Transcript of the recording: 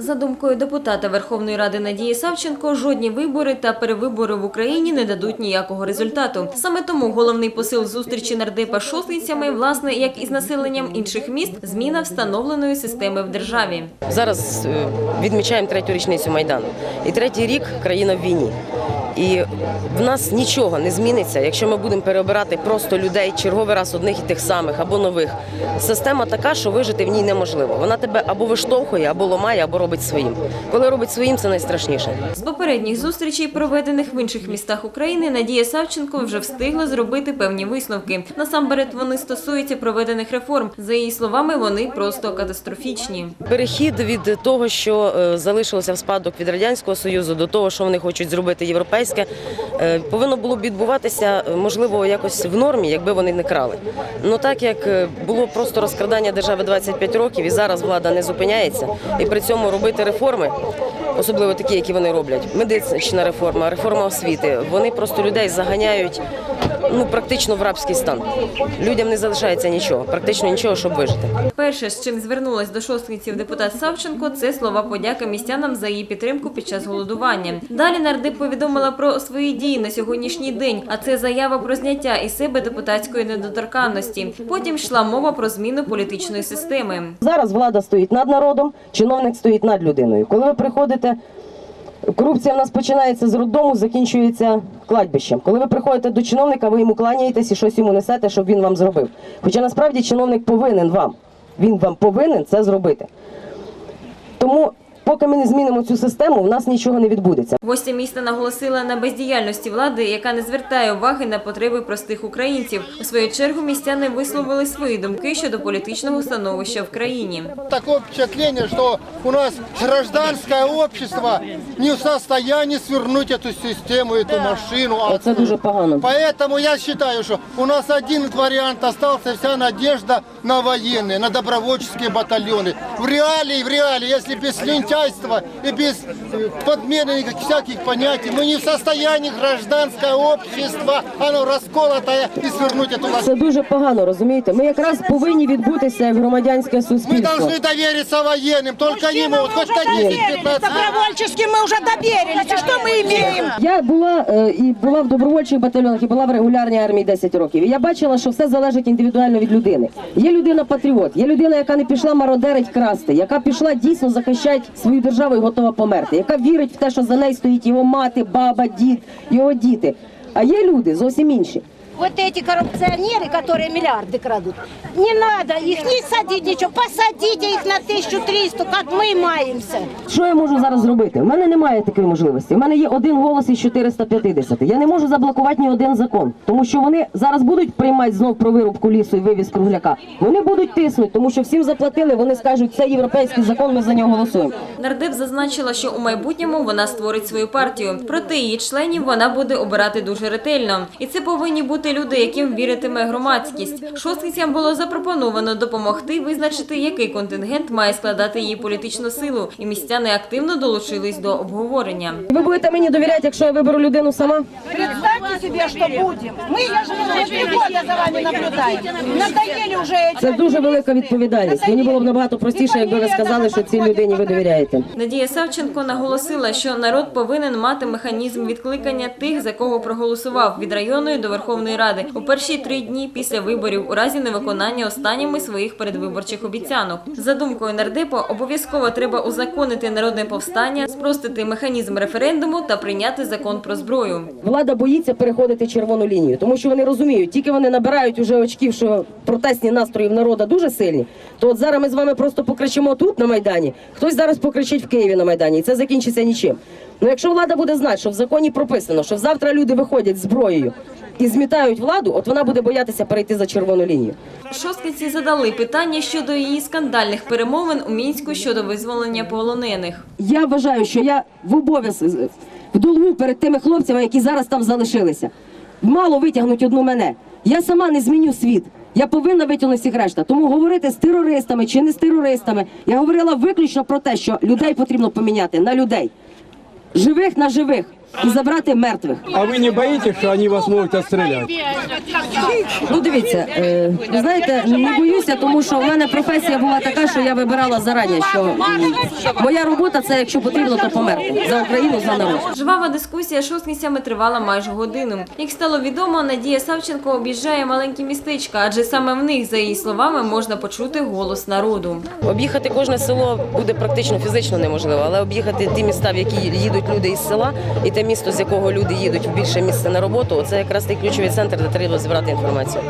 За думкою депутата Верховної Ради Надії Савченко, жодні вибори та перевибори в Україні не дадуть ніякого результату. Саме тому головний посил зустрічі нардепа з шостицями, власне, як і з населенням інших міст, зміна встановленої системи в державі. Зараз е, відмічаємо третю річницю Майдану. І третій рік країна в війні. І в нас нічого не зміниться, якщо ми будемо переобирати просто людей черговий раз одних і тих самих або нових. Система така, що вижити в ній неможливо. Вона тебе або виштовхує, або ламає, або робить своїм. Коли робить своїм, це найстрашніше. З попередніх зустрічей, проведених в інших містах України, Надія Савченко вже встигла зробити певні висновки. Насамперед вони стосуються проведених реформ. За її словами, вони просто катастрофічні. Перехід від того, що е, залишилося в спадок від радянського союзу, до того, що вони хочуть зробити європейське, е, повинно було б відбуватися е, можливо якось в нормі, якби вони не крали. Ну так як е, було просто розкрадання держави 25 років, і зараз влада не зупиняється, і при цьому робити реформи, особливо такі, які вони роблять, медична реформа, реформа освіти, вони просто людей заганяють ну практично в рабський стан. Людям не залишається нічого, практично нічого, щоб вижити. Перше, з чим звернулась до шосткинців депутат Савченко, це слова подяки містянам за її підтримку під час голодування. Далі нардеп повідомила про свої дії на сьогоднішній день, а це заява про зняття із себе депутатської недоторканності. Потім йшла мова про зміну політичної системи. Зараз влада стоїть над народом, чиновник стоїть над людиною. Коли ви приходите, корупція в нас починається з роддому, закінчується кладбищем. Коли ви приходите до чиновника, ви йому кланяєтесь і щось йому несете, щоб він вам зробив. Хоча насправді чиновник повинен вам. Він вам повинен це зробити. Тому, поки ми не змінимо цю систему, у нас нічого не відбудеться. Гостя міста наголосила на бездіяльності влади, яка не звертає уваги на потреби простих українців. У свою чергу містяни висловили свої думки щодо політичного становища в країні. Такое впечатление, что у нас гражданское общество не в состоянии свернуть эту систему, эту машину. А Це дуже погано. Поэтому я считаю, что у нас один вариант остался, вся надежда на военные, на добровольческие батальоны. В реалии, в реалии, если без лентяйства и без э, подмены никаких всяких понятий, мы не в состоянии гражданское общество, оно расколотое, и свернуть эту лошадь. Це дуже погано, розумієте? Ми якраз повинні відбутися як громадянське Мы суспільство. должны довериться военным, только они могут, хоть на 10-15 Добровольчески мы уже доверились. И что мы имеем? Я була е, і була в добровольчих батальйонах, і була в регулярній армії 10 років. І я бачила, що все залежить індивідуально від людини. Є людина патріот, є людина, яка не пішла мародерить красти, яка пішла дійсно захищати свою державу і готова померти, яка вірить в те, що за нею стоїть його мати, баба, дід, його діти. А є люди зовсім інші Вот эти коррупционеры, которые миллиарды крадут, не надо их не садить ничего, посадите их на 1300, как мы маемся. Що я можу зараз зробити? У мене немає такої можливості. У мене є один голос із 450. Я не можу заблокувати ні один закон, тому що вони зараз будуть приймати знов про вирубку лісу і вивіз кругляка. Вони будуть тиснути, тому що всім заплатили. Вони скажуть, це європейський закон, ми за нього голосуємо. Нардеп зазначила, що у майбутньому вона створить свою партію. Проте її членів вона буде обирати дуже ретельно. І це повинні бути люди, яким віритиме громадськість. Шосткицям було запропоновано допомогти визначити, який контингент має складати її політичну силу. І містяни активно долучились до обговорення. Ви будете мені довіряти, якщо я виберу людину сама? Представьте себе, что будем. Мы, я же уже три за вами наблюдаем. Надоели уже эти. Це дуже велика відповідальність. Мені було б набагато простіше, якби ви сказали, що цій людині ви довіряєте. Надія Савченко наголосила, що народ повинен мати механізм відкликання тих, за кого проголосував від районної до Верховної Ради у перші три дні після виборів у разі невиконання останніми своїх передвиборчих обіцянок. За думкою нардепа, обов'язково треба узаконити народне повстання, спростити механізм референдуму та прийняти закон про зброю. Влада боїться переходити червону лінію, тому що вони розуміють, тільки вони набирають уже очків, що протестні настрої в народа дуже сильні. То от зараз ми з вами просто покричимо тут на майдані. Хтось зараз покричить в Києві на майдані, і це закінчиться нічим. Ну якщо влада буде знати, що в законі прописано, що завтра люди виходять зброєю і змітають владу, от вона буде боятися перейти за червону лінію. Шосткинці задали питання щодо її скандальних перемовин у мінську щодо визволення полонених. Я вважаю, що я в обов'язку в долгу перед тими хлопцями, які зараз там залишилися. Мало витягнуть одну мене. Я сама не зміню світ. Я повинна витягнути всіх решта. Тому говорити з терористами чи не з терористами. Я говорила виключно про те, що людей потрібно поміняти на людей. Живих на живих. І забрати мертвих. А вы не боитесь, что они вас могут отстрелять? Ну дивіться, е, ви знаєте, не боюся, тому що в мене професія була така, що я вибирала зарані, що м, моя робота це якщо потрібно, то померти за Україну, за народ. Жвава дискусія шосткинцями тривала майже годину. Як стало відомо, Надія Савченко об'їжджає маленькі містечка, адже саме в них, за її словами, можна почути голос народу. Об'їхати кожне село буде практично фізично неможливо, але об'їхати ті міста, в які їдуть люди із села, і те місто, з якого люди їдуть в більше місце на роботу, це якраз той ключовий центр, де треба збирати інформацію.